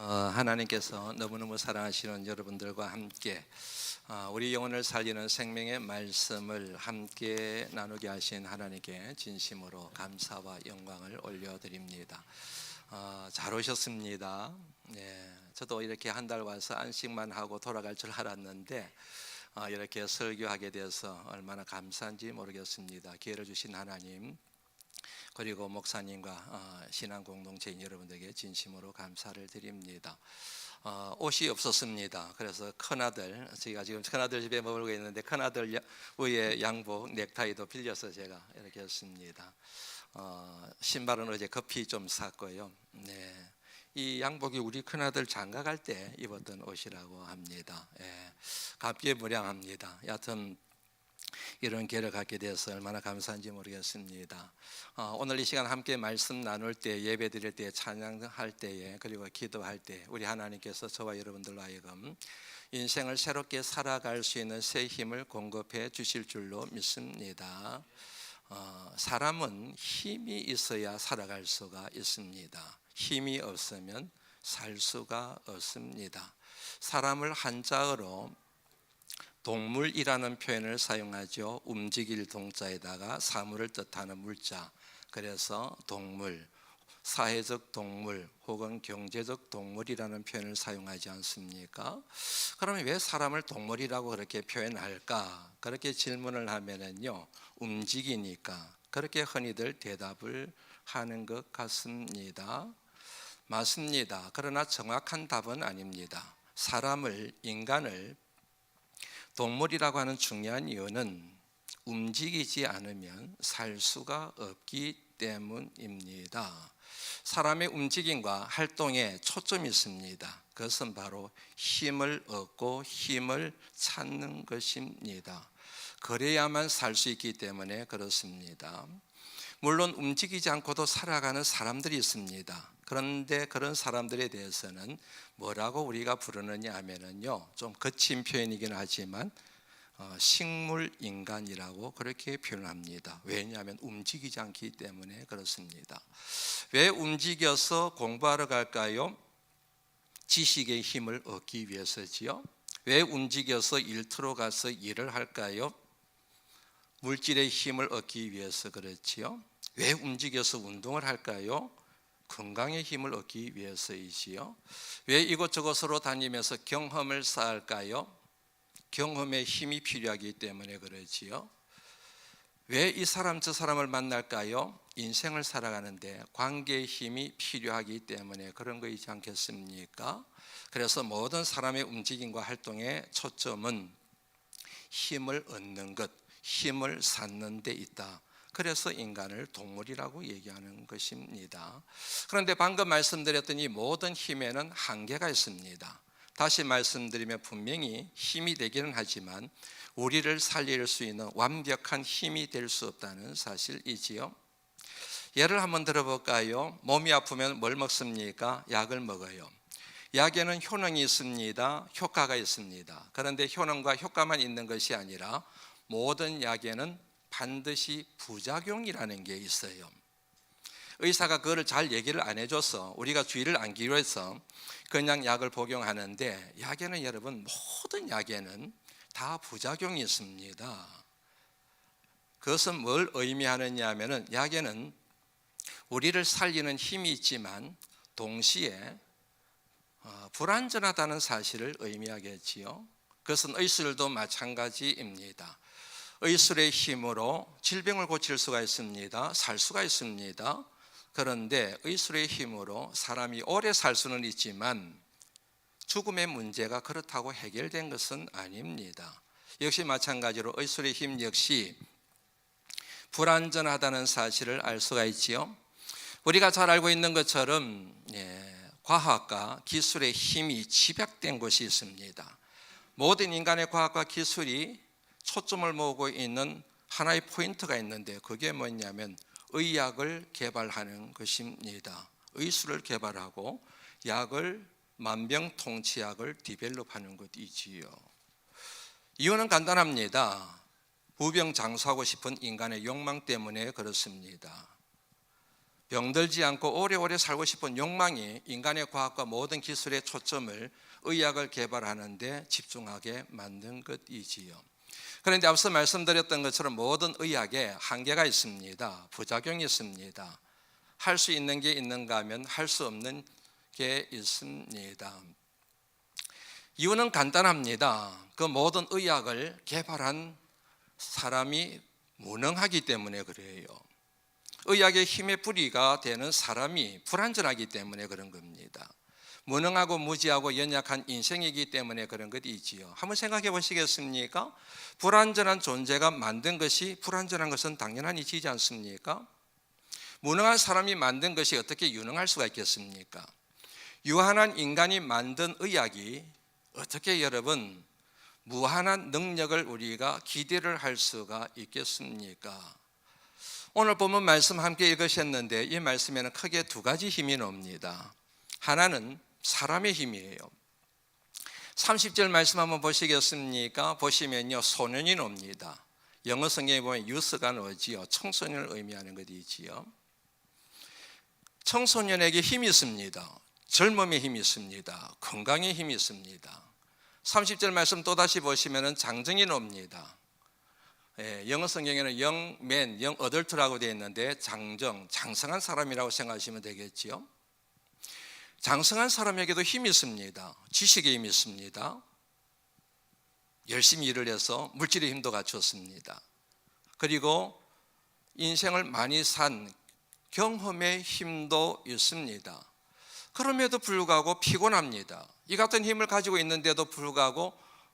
어, 하나님께서 너무너무 사랑하시는 여러분들과 함께 어, 우리 영혼을 살리는 생명의 말씀을 함께 나누게 하신 하나님께 진심으로 감사와 영광을 올려드립니다. 어, 잘 오셨습니다. 네, 저도 이렇게 한 달 와서 안식만 하고 돌아갈 줄 알았는데 어, 이렇게 설교하게 돼서 얼마나 감사한지 모르겠습니다. 기회를 주신 하나님 그리고 목사님과 어, 신앙 공동체인 여러분들에게 진심으로 감사를 드립니다. 어, 옷이 없었습니다. 그래서 큰아들 저희가 지금 큰아들 집에 머물고 있는데 큰아들 야- 위에 양복 넥타이도 빌려서 제가 이렇게 했습니다. 어, 신발은 어제 커피 좀 샀고요. 네. 이 양복이 우리 큰아들 장가 갈 때 입었던 옷이라고 합니다. 예. 감개무량합니다. 여하튼 이런 기회를 갖게 돼서 얼마나 감사한지 모르겠습니다. 어, 오늘 이 시간 함께 말씀 나눌 때 예배 드릴 때 찬양할 때에 그리고 기도할 때 우리 하나님께서 저와 여러분들로 하여금 인생을 새롭게 살아갈 수 있는 새 힘을 공급해 주실 줄로 믿습니다. 어, 사람은 힘이 있어야 살아갈 수가 있습니다. 힘이 없으면 살 수가 없습니다. 사람을 한자어로 동물이라는 표현을 사용하죠. 움직일 동자에다가 사물을 뜻하는 물자. 그래서 동물, 사회적 동물 혹은 경제적 동물이라는 표현을 사용하지 않습니까? 그러면 왜 사람을 동물이라고 그렇게 표현할까? 그렇게 질문을 하면은요, 움직이니까 그렇게 흔히들 대답을 하는 것 같습니다. 맞습니다. 그러나 정확한 답은 아닙니다. 사람을 인간을 동물이라고 하는 중요한 이유는 움직이지 않으면 살 수가 없기 때문입니다. 사람의 움직임과 활동에 초점이 있습니다. 그것은 바로 힘을 얻고 힘을 찾는 것입니다. 그래야만 살 수 있기 때문에 그렇습니다. 물론 움직이지 않고도 살아가는 사람들이 있습니다. 그런데 그런 사람들에 대해서는 뭐라고 우리가 부르느냐 하면은요, 좀 거친 표현이긴 하지만 어, 식물 인간이라고 그렇게 표현합니다. 왜냐하면 움직이지 않기 때문에 그렇습니다. 왜 움직여서 공부하러 갈까요? 지식의 힘을 얻기 위해서지요. 왜 움직여서 일터로 가서 일을 할까요? 물질의 힘을 얻기 위해서 그렇지요. 왜 움직여서 운동을 할까요? 건강의 힘을 얻기 위해서이지요. 왜 이곳저곳으로 다니면서 경험을 쌓을까요? 경험의 힘이 필요하기 때문에 그러지요. 왜 이 사람 저 사람을 만날까요? 인생을 살아가는데 관계의 힘이 필요하기 때문에 그런 거이지 않겠습니까? 그래서 모든 사람의 움직임과 활동의 초점은 힘을 얻는 것, 힘을 쌓는 데 있다. 그래서 인간을 동물이라고 얘기하는 것입니다. 그런데 방금 말씀드렸던 이 모든 힘에는 한계가 있습니다. 다시 말씀드리면 분명히 힘이 되기는 하지만 우리를 살릴 수 있는 완벽한 힘이 될 수 없다는 사실이지요. 예를 한번 들어볼까요? 몸이 아프면 뭘 먹습니까? 약을 먹어요. 약에는 효능이 있습니다. 효과가 있습니다. 그런데 효능과 효과만 있는 것이 아니라 모든 약에는 반드시 부작용이라는 게 있어요. 의사가 그거를 잘 얘기를 안 해줘서 우리가 주의를 안기로 해서 그냥 약을 복용하는데 약에는 여러분 모든 약에는 다 부작용이 있습니다. 그것은 뭘 의미하느냐 하면은 약에는 우리를 살리는 힘이 있지만 동시에 어, 불안전하다는 사실을 의미하겠지요. 그것은 의술도 마찬가지입니다. 의술의 힘으로 질병을 고칠 수가 있습니다. 살 수가 있습니다. 그런데 의술의 힘으로 사람이 오래 살 수는 있지만 죽음의 문제가 그렇다고 해결된 것은 아닙니다. 역시 마찬가지로 의술의 힘 역시 불안전하다는 사실을 알 수가 있지요. 우리가 잘 알고 있는 것처럼 예, 과학과 기술의 힘이 집약된 곳이 있습니다. 모든 인간의 과학과 기술이 초점을 모으고 있는 하나의 포인트가 있는데 그게 뭐냐면 의약을 개발하는 것입니다. 의술을 개발하고 약을 만병통치약을 디벨롭하는 것이지요. 이유는 간단합니다. 무병장수하고 싶은 인간의 욕망 때문에 그렇습니다. 병들지 않고 오래오래 살고 싶은 욕망이 인간의 과학과 모든 기술의 초점을 의학을 개발하는데 집중하게 만든 것이지요. 그런데 앞서 말씀드렸던 것처럼 모든 의학에 한계가 있습니다. 부작용이 있습니다. 할 수 있는 게 있는가 하면 할 수 없는 게 있습니다. 이유는 간단합니다. 그 모든 의학을 개발한 사람이 무능하기 때문에 그래요. 의학의 힘의 뿌리가 되는 사람이 불완전하기 때문에 그런 겁니다. 무능하고 무지하고 연약한 인생이기 때문에 그런 것이지요. 한번 생각해 보시겠습니까? 불완전한 존재가 만든 것이 불완전한 것은 당연한 이치지 않습니까? 무능한 사람이 만든 것이 어떻게 유능할 수가 있겠습니까? 유한한 인간이 만든 의학이 어떻게 여러분 무한한 능력을 우리가 기대를 할 수가 있겠습니까? 오늘 본문 말씀 함께 읽으셨는데 이 말씀에는 크게 두 가지 힘이 나옵니다. 하나는 사람의 힘이에요. 30절 말씀 한번 보시겠습니까? 보시면요. 소년이 옵니다. 영어 성경에 보면 유스가 나오지요. 청소년을 의미하는 것이지요. 청소년에게 힘이 있습니다. 젊음의 힘이 있습니다. 건강의 힘이 있습니다. 30절 말씀 또다시 보시면은 장정이 옵니다. 예, 영어 성경에는 영맨, 영 어덜트라고 되어 있는데 장정, 장성한 사람이라고 생각하시면 되겠지요. 장성한 사람에게도 힘이 있습니다. 지식의 힘이 있습니다. 열심히 일을 해서 물질의 힘도 갖췄습니다. 그리고 인생을 많이 산 경험의 힘도 있습니다. 그럼에도 불구하고 피곤합니다. 이 같은 힘을 가지고 있는데도 불구하고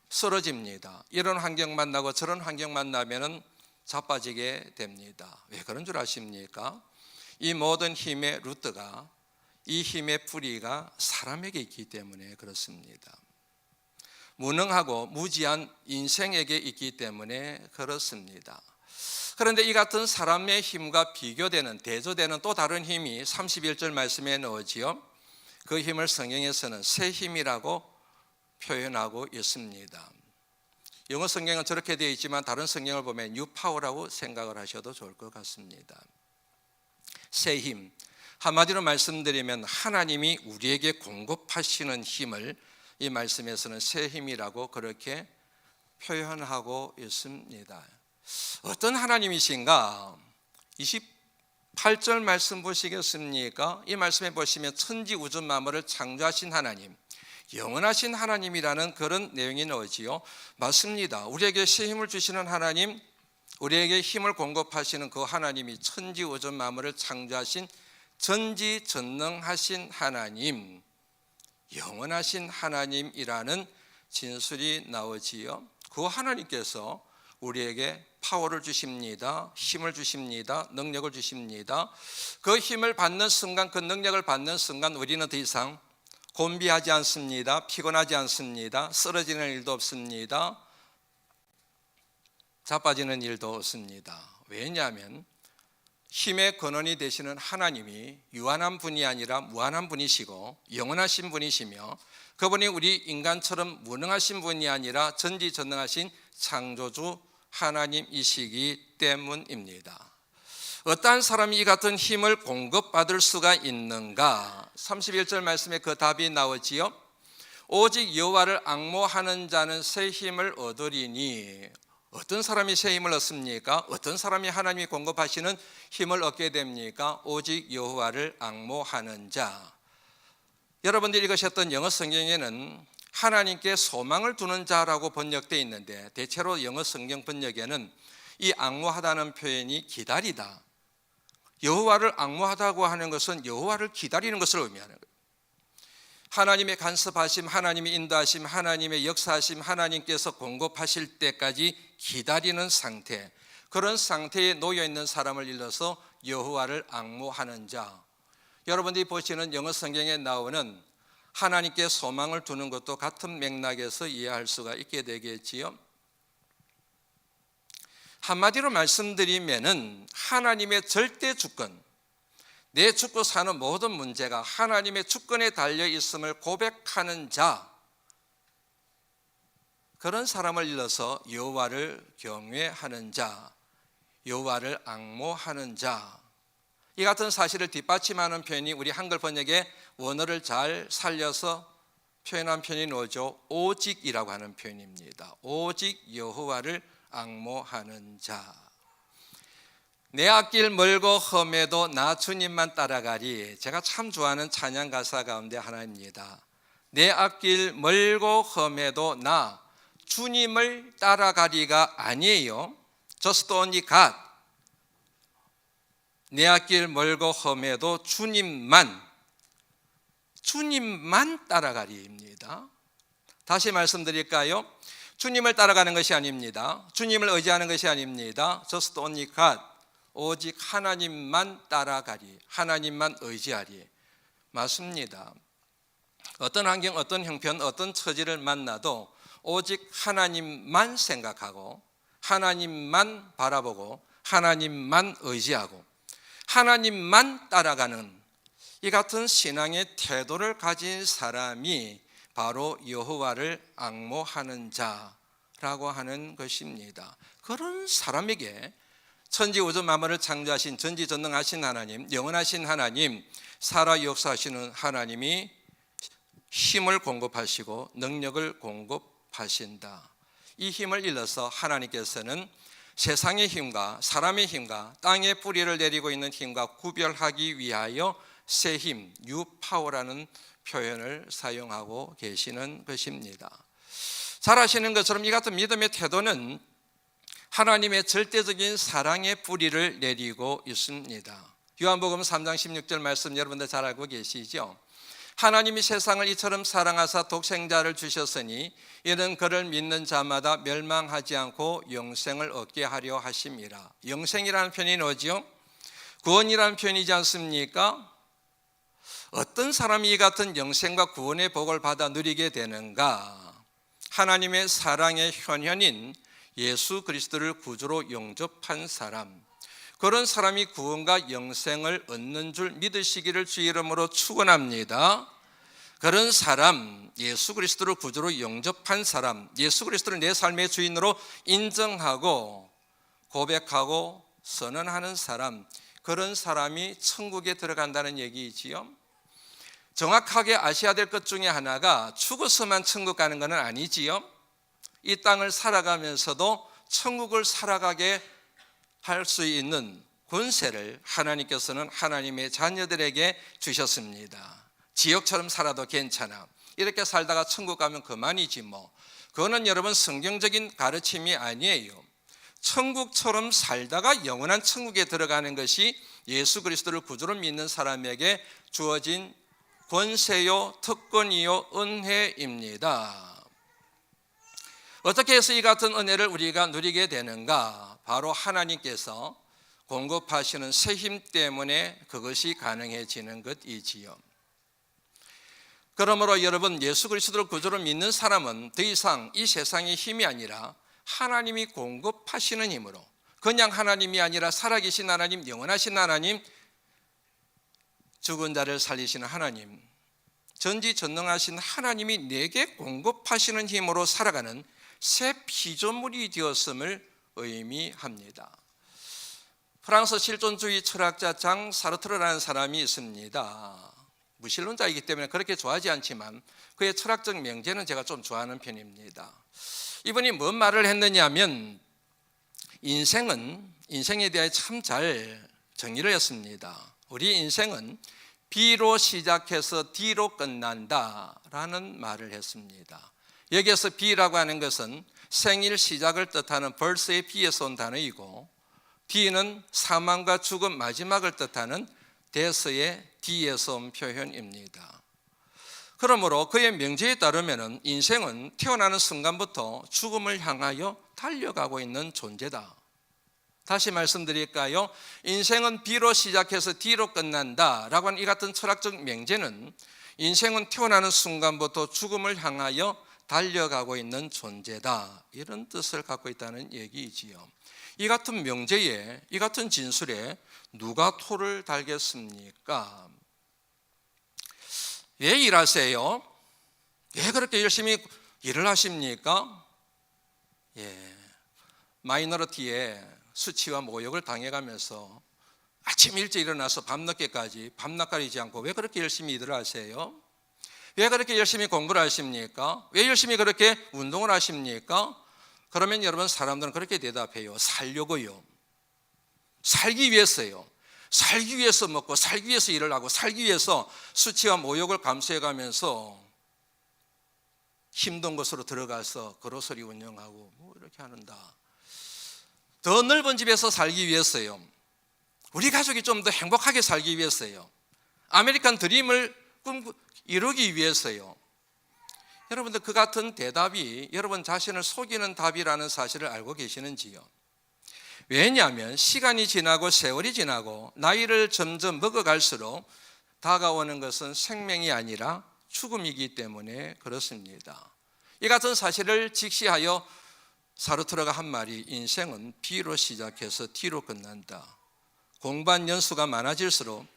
쓰러집니다. 이런 환경 만나고 저런 환경 만나면은 자빠지게 됩니다. 왜 그런 줄 아십니까? 이 모든 힘의 루트가 이 힘의 뿌리가 사람에게 있기 때문에 그렇습니다. 무능하고 무지한 인생에게 있기 때문에 그렇습니다. 그런데 이 같은 사람의 힘과 비교되는 대조되는 또 다른 힘이 31절 말씀에 나오지요. 그 힘을 성경에서는 새 힘이라고 표현하고 있습니다. 영어 성경은 저렇게 되어 있지만 다른 성경을 보면 뉴 파워라고 생각을 하셔도 좋을 것 같습니다. 새 힘. 한마디로 말씀드리면 하나님이 우리에게 공급하시는 힘을 이 말씀에서는 새 힘이라고 그렇게 표현하고 있습니다. 어떤 하나님이신가? 28절 말씀 보시겠습니까? 이 말씀에 보시면 천지 우주 만물을 창조하신 하나님, 영원하신 하나님이라는 그런 내용이 나오지요. 맞습니다. 우리에게 새 힘을 주시는 하나님, 우리에게 힘을 공급하시는 그 하나님이 천지 우주 만물을 창조하신 전지전능하신 하나님, 영원하신 하나님이라는 진술이 나오지요. 그 하나님께서 우리에게 파워를 주십니다. 힘을 주십니다. 능력을 주십니다. 그 힘을 받는 순간, 그 능력을 받는 순간 우리는 더 이상 곤비하지 않습니다. 피곤하지 않습니다. 쓰러지는 일도 없습니다. 자빠지는 일도 없습니다. 왜냐하면 힘의 근원이 되시는 하나님이 유한한 분이 아니라 무한한 분이시고 영원하신 분이시며 그분이 우리 인간처럼 무능하신 분이 아니라 전지전능하신 창조주 하나님이시기 때문입니다. 어떠한 사람이 이 같은 힘을 공급받을 수가 있는가? 31절 말씀에 그 답이 나오지요. 오직 여호와를 앙모하는 자는 새 힘을 얻으리니 어떤 사람이 새 힘을 얻습니까? 어떤 사람이 하나님이 공급하시는 힘을 얻게 됩니까? 오직 여호와를 앙모하는 자. 여러분들이 읽으셨던 영어 성경에는 하나님께 소망을 두는 자라고 번역되어 있는데 대체로 영어 성경 번역에는 이 앙모하다는 표현이 기다리다. 여호와를 앙모하다고 하는 것은 여호와를 기다리는 것을 의미하는 거예요. 하나님의 간섭하심, 하나님의 인도하심, 하나님의 역사하심, 하나님께서 공급하실 때까지 기다리는 상태. 그런 상태에 놓여 있는 사람을 일러서 여호와를 앙모하는 자. 여러분들이 보시는 영어 성경에 나오는 하나님께 소망을 두는 것도 같은 맥락에서 이해할 수가 있게 되겠지요. 한마디로 말씀드리면은 하나님의 절대 주권, 내 죽고 사는 모든 문제가 하나님의 주권에 달려 있음을 고백하는 자 그런 사람을 일러서 여호와를 경외하는 자 여호와를 앙모하는 자 이 같은 사실을 뒷받침하는 표현이 우리 한글 번역의 원어를 잘 살려서 표현한 표현이 뭐죠? 오직이라고 하는 표현입니다. 오직 여호와를 앙모하는 자. 내 앞길 멀고 험해도 나 주님만 따라가리. 제가 참 좋아하는 찬양 가사 가운데 하나입니다. 내 앞길 멀고 험해도 나 주님을 따라가리가 아니에요. Just only God. 내 앞길 멀고 험해도 주님만 주님만 따라가리입니다. 다시 말씀드릴까요? 주님을 따라가는 것이 아닙니다. 주님을 의지하는 것이 아닙니다. Just only God. 오직 하나님만 따라가리. 하나님만 의지하리. 맞습니다. 어떤 환경, 어떤 형편, 어떤 처지를 만나도 오직 하나님만 생각하고 하나님만 바라보고 하나님만 의지하고 하나님만 따라가는 이 같은 신앙의 태도를 가진 사람이 바로 여호와를 앙모하는 자라고 하는 것입니다. 그런 사람에게 천지 우주 만물을 창조하신 전지전능하신 하나님, 영원하신 하나님, 살아 역사하시는 하나님이 힘을 공급하시고 능력을 공급하신다. 이 힘을 일러서 하나님께서는 세상의 힘과 사람의 힘과 땅의 뿌리를 내리고 있는 힘과 구별하기 위하여 새 힘, 뉴 파워라는 표현을 사용하고 계시는 것입니다. 잘 아시는 것처럼 이 같은 믿음의 태도는 하나님의 절대적인 사랑의 뿌리를 내리고 있습니다. 요한복음 3장 16절 말씀 여러분들 잘 알고 계시죠? 하나님이 세상을 이처럼 사랑하사 독생자를 주셨으니 이는 그를 믿는 자마다 멸망하지 않고 영생을 얻게 하려 하심이라. 영생이라는 표현이 뭐지요? 구원이라는 표현이지 않습니까? 어떤 사람이 이 같은 영생과 구원의 복을 받아 누리게 되는가? 하나님의 사랑의 현현인 예수 그리스도를 구주로 영접한 사람. 그런 사람이 구원과 영생을 얻는 줄 믿으시기를 주 이름으로 축원합니다. 그런 사람, 예수 그리스도를 구주로 영접한 사람, 예수 그리스도를 내 삶의 주인으로 인정하고 고백하고 선언하는 사람, 그런 사람이 천국에 들어간다는 얘기이지요. 정확하게 아셔야 될 것 중에 하나가 죽어서만 천국 가는 것은 아니지요. 이 땅을 살아가면서도 천국을 살아가게 할 수 있는 권세를 하나님께서는 하나님의 자녀들에게 주셨습니다. 지역처럼 살아도 괜찮아. 이렇게 살다가 천국 가면 그만이지 뭐. 그거는 여러분 성경적인 가르침이 아니에요. 천국처럼 살다가 영원한 천국에 들어가는 것이 예수 그리스도를 구주로 믿는 사람에게 주어진 권세요, 특권이요, 은혜입니다. 어떻게 해서 이 같은 은혜를 우리가 누리게 되는가? 바로 하나님께서 공급하시는 새 힘 때문에 그것이 가능해지는 것이지요. 그러므로 여러분 예수 그리스도를 구주로 믿는 사람은 더 이상 이 세상의 힘이 아니라 하나님이 공급하시는 힘으로 그냥 하나님이 아니라 살아계신 하나님, 영원하신 하나님, 죽은 자를 살리시는 하나님, 전지전능하신 하나님이 내게 공급하시는 힘으로 살아가는 새 피조물이 되었음을 의미합니다. 프랑스 실존주의 철학자 장 사르트르라는 사람이 있습니다. 무신론자이기 때문에 그렇게 좋아하지 않지만 그의 철학적 명제는 제가 좀 좋아하는 편입니다. 이분이 뭔 말을 했느냐면 인생은 인생에 대해 참 잘 정의를 했습니다. 우리 인생은 B로 시작해서 D로 끝난다라는 말을 했습니다. 여기에서 B라고 하는 것은 생일 시작을 뜻하는 벌스의 B에서 온 단어이고 D는 사망과 죽음 마지막을 뜻하는 데스의 D에서 온 표현입니다. 그러므로 그의 명제에 따르면 인생은 태어나는 순간부터 죽음을 향하여 달려가고 있는 존재다. 다시 말씀드릴까요? 인생은 B로 시작해서 D로 끝난다 라고 하는 이 같은 철학적 명제는 인생은 태어나는 순간부터 죽음을 향하여 달려가고 있는 존재다. 이런 뜻을 갖고 있다는 얘기이지요. 이 같은 명제에, 이 같은 진술에 누가 토를 달겠습니까? 왜 일하세요? 왜 그렇게 열심히 일을 하십니까? 예. 마이너리티에 수치와 모욕을 당해가면서 아침 일찍 일어나서 밤늦게까지 밤낮 가리지 않고 왜 그렇게 열심히 일을 하세요? 왜 그렇게 열심히 공부를 하십니까? 왜 열심히 그렇게 운동을 하십니까? 그러면 여러분 사람들은 그렇게 대답해요. 살려고요. 살기 위해서요. 살기 위해서 먹고 살기 위해서 일을 하고 살기 위해서 수치와 모욕을 감수해 가면서 힘든 곳으로 들어가서 그로소리 운영하고 뭐 이렇게 하는다. 더 넓은 집에서 살기 위해서요. 우리 가족이 좀 더 행복하게 살기 위해서요. 아메리칸 드림을 꿈 이루기 위해서요. 여러분들 그 같은 대답이 여러분 자신을 속이는 답이라는 사실을 알고 계시는지요? 왜냐하면 시간이 지나고 세월이 지나고 나이를 점점 먹어갈수록 다가오는 것은 생명이 아니라 죽음이기 때문에 그렇습니다. 이 같은 사실을 직시하여 사르트르가 한 말이 인생은 B로 시작해서 T로 끝난다. 공부한 연수가 많아질수록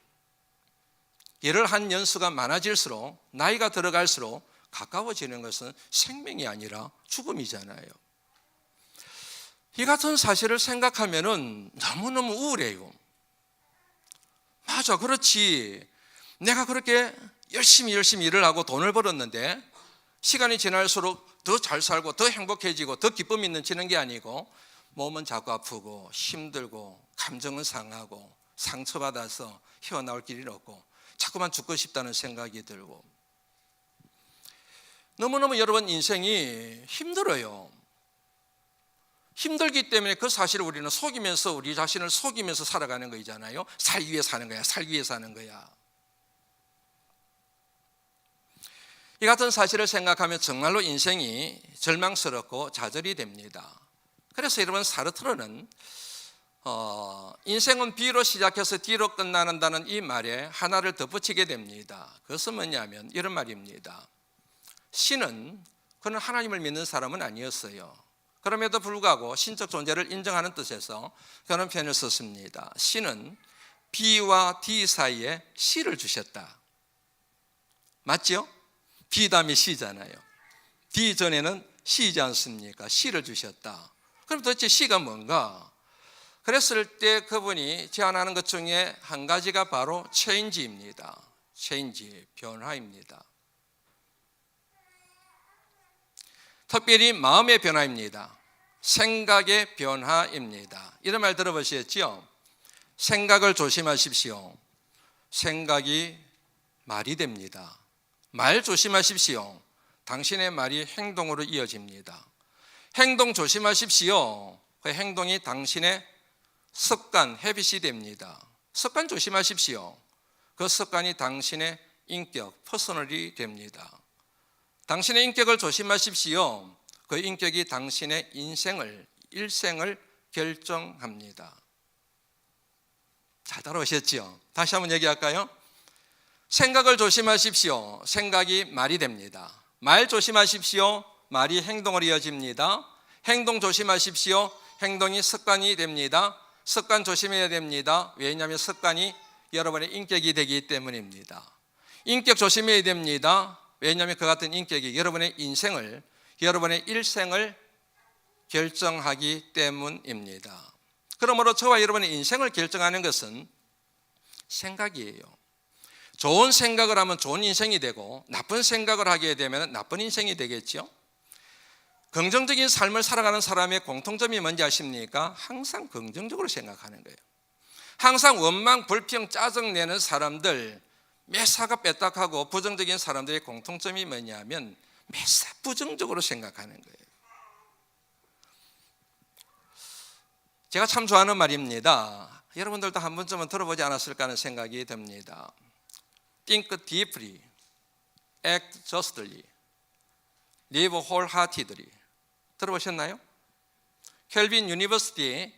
일을 한 연수가 많아질수록 나이가 들어갈수록 가까워지는 것은 생명이 아니라 죽음이잖아요. 이 같은 사실을 생각하면은 너무너무 우울해요. 맞아, 그렇지. 내가 그렇게 열심히 열심히 일을 하고 돈을 벌었는데 시간이 지날수록 더 잘 살고 더 행복해지고 더 기쁨 있는 지는 게 아니고 몸은 자꾸 아프고 힘들고 감정은 상하고 상처받아서 헤어나올 길이 없고 자꾸만 죽고 싶다는 생각이 들고 너무너무 여러분 인생이 힘들어요. 힘들기 때문에 그 사실을 우리는 속이면서 우리 자신을 속이면서 살아가는 거잖아요. 살기 위해 사는 거야. 살기 위해 사는 거야. 이 같은 사실을 생각하면 정말로 인생이 절망스럽고 좌절이 됩니다. 그래서 여러분 사르트르는 어, 인생은 B로 시작해서 D로 끝나는다는 이 말에 하나를 덧붙이게 됩니다. 그것은 뭐냐면 이런 말입니다. 신은 그는 하나님을 믿는 사람은 아니었어요. 그럼에도 불구하고 신적 존재를 인정하는 뜻에서 그런 표현을 썼습니다. 신은 B와 D 사이에 C를 주셨다. 맞죠? B 다음에 C잖아요. D 전에는 C이지 않습니까? C를 주셨다. 그럼 도대체 C가 뭔가? 그랬을 때 그분이 제안하는 것 중에 한 가지가 바로 체인지입니다. 체인지, 변화입니다. 특별히 마음의 변화입니다. 생각의 변화입니다. 이런 말 들어보셨지요? 생각을 조심하십시오. 생각이 말이 됩니다. 말 조심하십시오. 당신의 말이 행동으로 이어집니다. 행동 조심하십시오. 그 행동이 당신의 습관, 헤빗이 됩니다. 습관 조심하십시오. 그 습관이 당신의 인격, 퍼스널이 됩니다. 당신의 인격을 조심하십시오. 그 인격이 당신의 인생을, 일생을 결정합니다. 잘 따라오셨죠? 다시 한번 얘기할까요? 생각을 조심하십시오. 생각이 말이 됩니다. 말 조심하십시오. 말이 행동으로 이어집니다. 행동 조심하십시오. 행동이 습관이 됩니다. 습관 조심해야 됩니다. 왜냐하면 습관이 여러분의 인격이 되기 때문입니다. 인격 조심해야 됩니다. 왜냐하면 그 같은 인격이 여러분의 인생을, 여러분의 일생을 결정하기 때문입니다. 그러므로 저와 여러분의 인생을 결정하는 것은 생각이에요. 좋은 생각을 하면 좋은 인생이 되고 나쁜 생각을 하게 되면 나쁜 인생이 되겠죠. 긍정적인 삶을 살아가는 사람의 공통점이 뭔지 아십니까? 항상 긍정적으로 생각하는 거예요. 항상 원망, 불평, 짜증 내는 사람들, 매사가 빼딱하고 부정적인 사람들의 공통점이 뭐냐면 매사 부정적으로 생각하는 거예요. 제가 참 좋아하는 말입니다. 여러분들도 한 번쯤은 들어보지 않았을까 하는 생각이 듭니다. Think deeply, act justly, live wholeheartedly. 들어보셨나요? 켈빈 유니버시티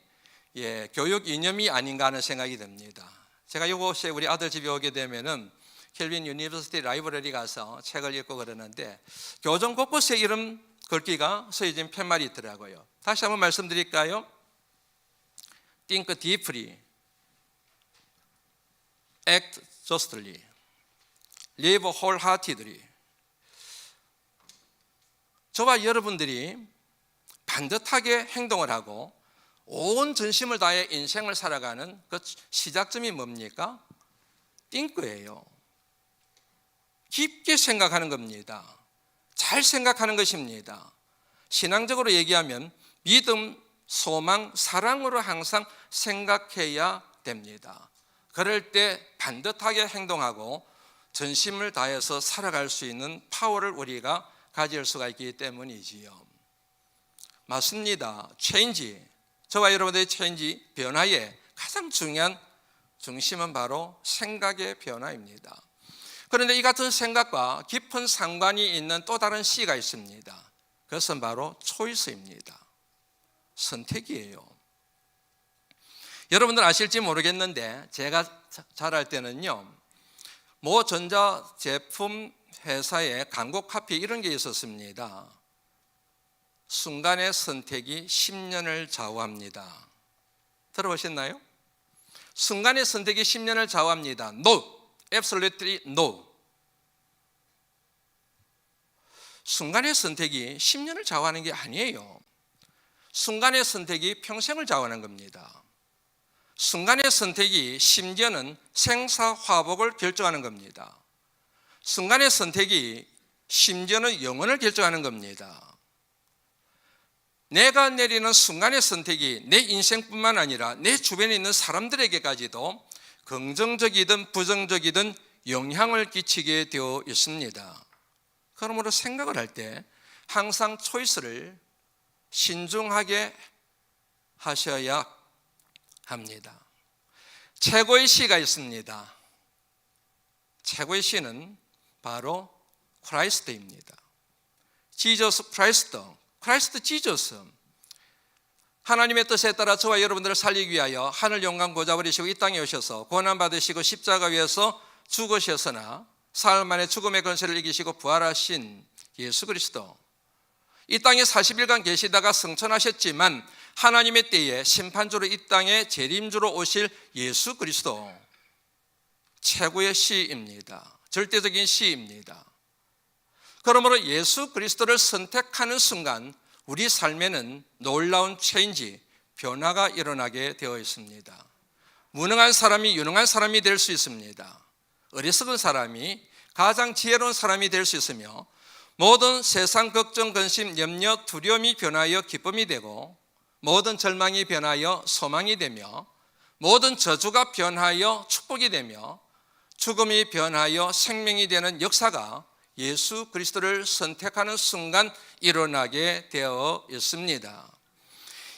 예, 교육 이념이 아닌가 하는 생각이 듭니다. 제가 이곳에 우리 아들 집에 오게 되면은 켈빈 유니버시티 라이브러리 가서 책을 읽고 그러는데 교정 곳곳에 이름 글귀가 써진 팻말이 있더라고요. 다시 한번 말씀드릴까요? Think deeply, act justly, live wholeheartedly. 저와 여러분들이 반듯하게 행동을 하고 온 전심을 다해 인생을 살아가는 그 시작점이 뭡니까? 띵크예요. 깊게 생각하는 겁니다. 잘 생각하는 것입니다. 신앙적으로 얘기하면 믿음, 소망, 사랑으로 항상 생각해야 됩니다. 그럴 때 반듯하게 행동하고 전심을 다해서 살아갈 수 있는 파워를 우리가 가질 수가 있기 때문이지요. 맞습니다. 체인지. 저와 여러분들의 체인지 변화의 가장 중요한 중심은 바로 생각의 변화입니다. 그런데 이 같은 생각과 깊은 상관이 있는 또 다른 C가 있습니다. 그것은 바로 초이스입니다. 선택이에요. 여러분들 아실지 모르겠는데 제가 자랄 때는요. 모 전자 제품 회사에 광고 카피 이런 게 있었습니다. 순간의 선택이 10년을 좌우합니다. 들어보셨나요? 순간의 선택이 10년을 좌우합니다. No, absolutely no. 순간의 선택이 10년을 좌우하는 게 아니에요. 순간의 선택이 평생을 좌우하는 겁니다. 순간의 선택이 심지어는 생사화복을 결정하는 겁니다. 순간의 선택이 심지어는 영혼을 결정하는 겁니다. 내가 내리는 순간의 선택이 내 인생뿐만 아니라 내 주변에 있는 사람들에게까지도 긍정적이든 부정적이든 영향을 끼치게 되어 있습니다. 그러므로 생각을 할 때 항상 초이스를 신중하게 하셔야 합니다. 최고의 시가 있습니다. 최고의 시는 바로 크라이스트입니다. 지저스 크라이스트, 크라이스트 지저스. 하나님의 뜻에 따라 저와 여러분들을 살리기 위하여 하늘 영광 고자 버리시고 이 땅에 오셔서 고난 받으시고 십자가 위에서 죽으셨으나 사흘 만에 죽음의 권세를 이기시고 부활하신 예수 그리스도. 이 땅에 40일간 계시다가 승천하셨지만 하나님의 때에 심판주로 이 땅에 재림주로 오실 예수 그리스도 최고의 시입니다. 절대적인 시입니다. 그러므로 예수 그리스도를 선택하는 순간 우리 삶에는 놀라운 체인지, 변화가 일어나게 되어 있습니다. 무능한 사람이 유능한 사람이 될 수 있습니다. 어리석은 사람이 가장 지혜로운 사람이 될 수 있으며 모든 세상 걱정, 근심, 염려, 두려움이 변하여 기쁨이 되고 모든 절망이 변하여 소망이 되며 모든 저주가 변하여 축복이 되며 죽음이 변하여 생명이 되는 역사가 예수 그리스도를 선택하는 순간 일어나게 되어 있습니다.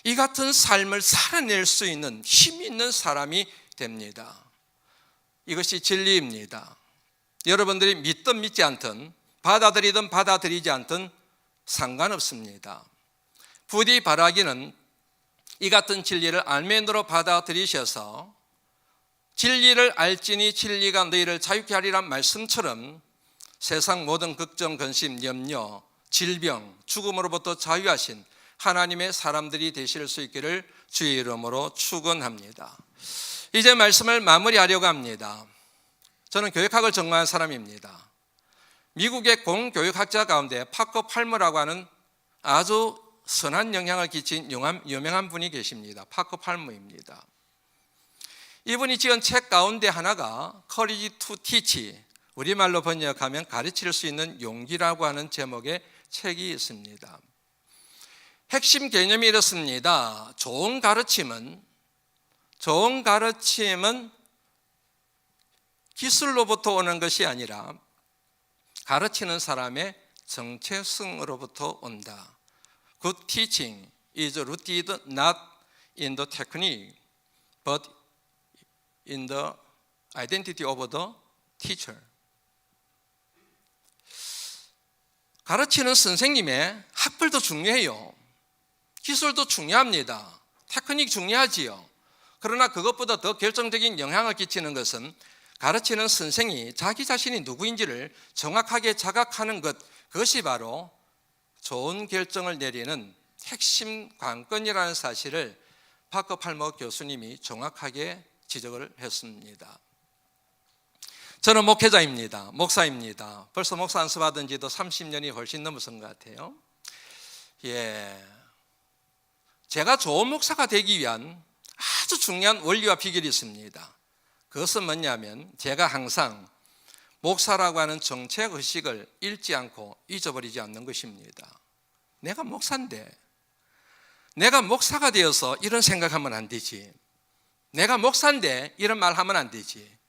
이 같은 삶을 살아낼 수 있는 힘 있는 사람이 됩니다. 이것이 진리입니다. 여러분들이 믿든 믿지 않든 받아들이든 받아들이지 않든 상관없습니다. 부디 바라기는 이 같은 진리를 알멘으로 받아들이셔서 진리를 알지니 진리가 너희를 자유케 하리란 말씀처럼 세상 모든 걱정, 근심, 염려, 질병, 죽음으로부터 자유하신 하나님의 사람들이 되실 수 있기를 주의 이름으로 축원합니다. 이제 말씀을 마무리하려고 합니다. 저는 교육학을 전공한 사람입니다. 미국의 공교육학자 가운데 파커 팔머라고 하는 아주 선한 영향을 끼친 유명한 분이 계십니다. 파커 팔머입니다. 이분이 지은 책 가운데 하나가 Courage to Teach, 우리말로 번역하면 가르칠 수 있는 용기라고 하는 제목의 책이 있습니다. 핵심 개념이 이렇습니다. 좋은 가르침은 좋은 가르침은 기술로부터 오는 것이 아니라 가르치는 사람의 정체성으로부터 온다. Good teaching is rooted not in the technique, but in the identity of the teacher. 가르치는 선생님의 학벌도 중요해요. 기술도 중요합니다. 테크닉 중요하지요. 그러나 그것보다 더 결정적인 영향을 끼치는 것은 가르치는 선생이 자기 자신이 누구인지를 정확하게 자각하는 것, 그것이 바로 좋은 결정을 내리는 핵심 관건이라는 사실을 파커 팔머 교수님이 정확하게 지적을 했습니다. 저는 목회자입니다. 목사입니다. 벌써 목사 안수받은 지도 30년이 훨씬 넘었은 것 같아요. 예. 제가 좋은 목사가 되기 위한 아주 중요한 원리와 비결이 있습니다. 그것은 뭐냐면 제가 항상 목사라고 하는 정책 의식을 잃지 않고 잊어버리지 않는 것입니다. 내가 목사인데 내가 목사가 되어서 이런 생각하면 안 되지. 내가 목사인데 이런 말 하면 안 되지.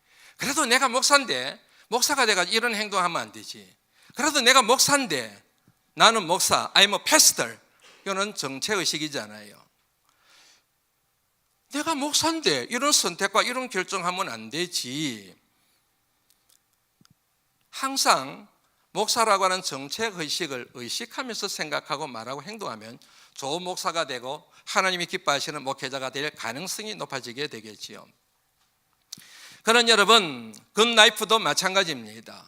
그래도 내가 목사인데 목사가 돼가 이런 행동하면 안 되지. 그래도 내가 목사인데 나는 목사, I'm a pastor. 이거는 정책 의식이잖아요. 내가 목사인데 이런 선택과 이런 결정하면 안 되지. 항상 목사라고 하는 정책 의식을 의식하면서 생각하고 말하고 행동하면 좋은 목사가 되고 하나님이 기뻐하시는 목회자가 될 가능성이 높아지게 되겠지요. 그런 여러분, 굿라이프도 마찬가지입니다.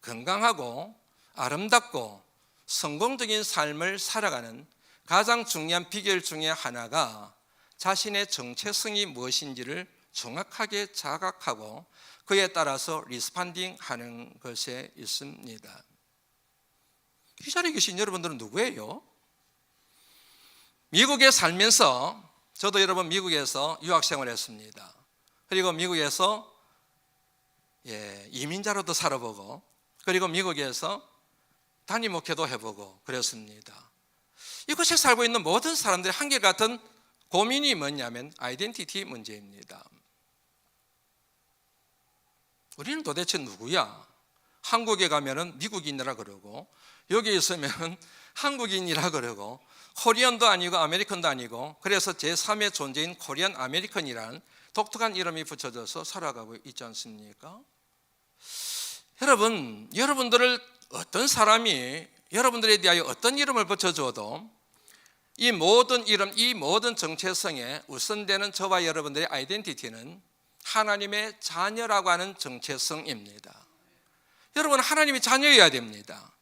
건강하고 아름답고 성공적인 삶을 살아가는 가장 중요한 비결 중에 하나가 자신의 정체성이 무엇인지를 정확하게 자각하고 그에 따라서 리스판딩 하는 것에 있습니다. 이 자리에 계신 여러분들은 누구예요? 미국에 살면서 저도 여러분 미국에서 유학 생활했습니다. 그리고 미국에서 예, 이민자로도 살아보고 그리고 미국에서 단임 목회도 해보고 그랬습니다. 이곳에 살고 있는 모든 사람들이 한결같은 고민이 뭐냐면 아이덴티티 문제입니다. 우리는 도대체 누구야? 한국에 가면은 미국인이라 그러고 여기 있으면 한국인이라 그러고 코리안도 아니고 아메리칸도 아니고 그래서 제3의 존재인 코리안 아메리칸이라는 독특한 이름이 붙여져서 살아가고 있지 않습니까? 여러분, 여러분들을 어떤 사람이 여러분들에 대하여 어떤 이름을 붙여줘도 이 모든 이름, 이 모든 정체성에 우선되는 저와 여러분들의 아이덴티티는 하나님의 자녀라고 하는 정체성입니다. 여러분, 하나님의 자녀여야 됩니다.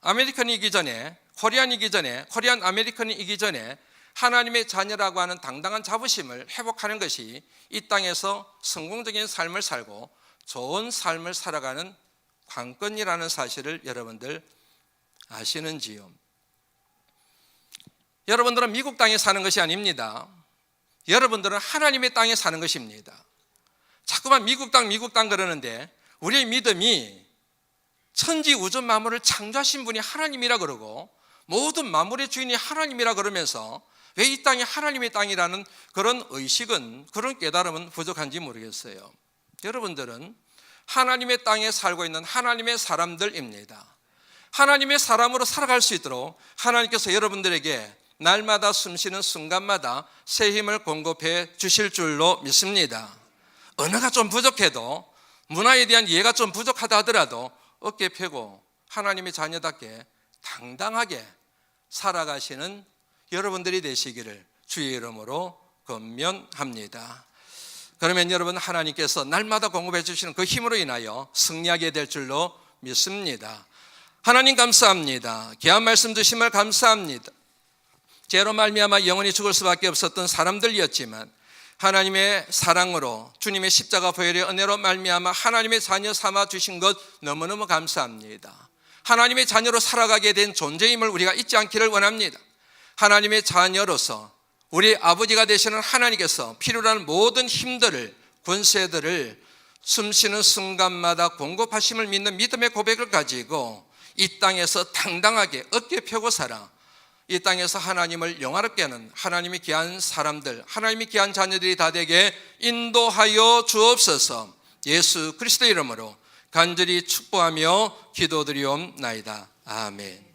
아메리칸이기 전에, 코리안이기 전에, 코리안 아메리칸이기 전에 하나님의 자녀라고 하는 당당한 자부심을 회복하는 것이 이 땅에서 성공적인 삶을 살고 좋은 삶을 살아가는 관건이라는 사실을 여러분들 아시는지요? 여러분들은 미국 땅에 사는 것이 아닙니다. 여러분들은 하나님의 땅에 사는 것입니다. 자꾸만 미국 땅, 미국 땅 그러는데 우리의 믿음이 천지 우주 만물을 창조하신 분이 하나님이라 그러고 모든 만물의 주인이 하나님이라 그러면서 왜 이 땅이 하나님의 땅이라는 그런 의식은 그런 깨달음은 부족한지 모르겠어요. 여러분들은 하나님의 땅에 살고 있는 하나님의 사람들입니다. 하나님의 사람으로 살아갈 수 있도록 하나님께서 여러분들에게 날마다 숨쉬는 순간마다 새 힘을 공급해 주실 줄로 믿습니다. 언어가 좀 부족해도 문화에 대한 이해가 좀 부족하다 하더라도 어깨 펴고 하나님의 자녀답게 당당하게 살아가시는 여러분들이 되시기를 주의 이름으로 건면합니다. 그러면 여러분 하나님께서 날마다 공급해 주시는 그 힘으로 인하여 승리하게 될 줄로 믿습니다. 하나님 감사합니다. 귀한 말씀 주심을 감사합니다. 죄로 말미암아 영원히 죽을 수밖에 없었던 사람들이었지만 하나님의 사랑으로 주님의 십자가 보혈의 은혜로 말미암아 하나님의 자녀 삼아 주신 것 너무너무 감사합니다. 하나님의 자녀로 살아가게 된 존재임을 우리가 잊지 않기를 원합니다. 하나님의 자녀로서 우리 아버지가 되시는 하나님께서 필요한 모든 힘들을 권세들을 숨쉬는 순간마다 공급하심을 믿는 믿음의 고백을 가지고 이 땅에서 당당하게 어깨 펴고 살아 이 땅에서 하나님을 영화롭게 하는 하나님이 귀한 사람들, 하나님이 귀한 자녀들이 다 되게 인도하여 주옵소서 예수 그리스도 이름으로 간절히 축복하며 기도드리옵나이다. 아멘.